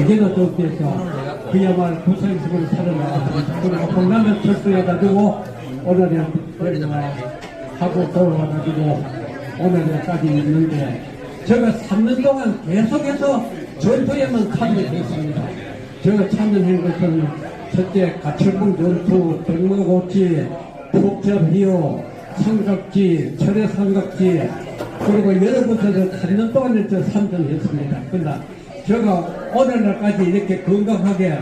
이제는 도쿄에서 그야말로 부산식으로 살아나가서 그리고 콩라면 철수해가지고 오늘은 하고 돌아와가지고 오늘까지 있는데 제가 3년 동안 계속해서 전투에만 참여했습니다. 제가 참여한 것은 첫째 가철봉 전투, 백마고치, 북접리오, 삼각지, 철의 삼각지 그리고 여러 곳에서 3년 동안 저 참전했습니다. 그러나 제가 오늘날까지 이렇게 건강하게 에,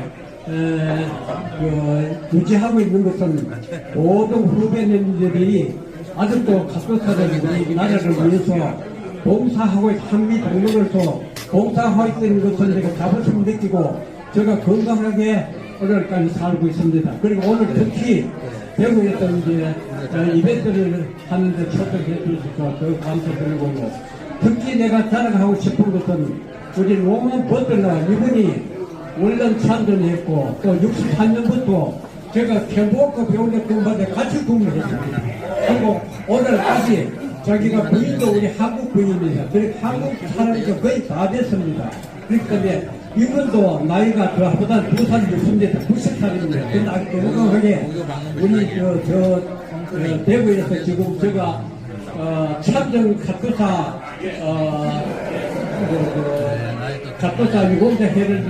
그, 유지하고 있는 것은 모든 후배님들이 아직도 우리 나라를 위해서 봉사하고 한미 동맹으로서 봉사하고 있는 것을 제가 자부심 느끼고 제가 건강하게 오늘까지 살고 있습니다. 그리고 오늘 특히 대구에서 이제 어, 이벤트를 하는데 초청해 주셔서 더 감사드리고 특히 내가 자랑하고 싶은 것은 우리 버틀러 이분이 원래 참전했고 또 63년부터 제가 캠보크 배우는 공부한테 같이 근무했습니다. 그리고 오늘까지 자기가 부인도 우리 한국 부인입니다. 그리고 한국 사람이 거의 다 됐습니다. 그렇기 때문에 이분도 나이가 저보다 두살 있습니다. 90살입니다. 근데 아주 건강하게 우리 저, 저 어, 대구에서 지금 제가 어, 참전 카투사 어, 그, 그, 카투사 유공자 회를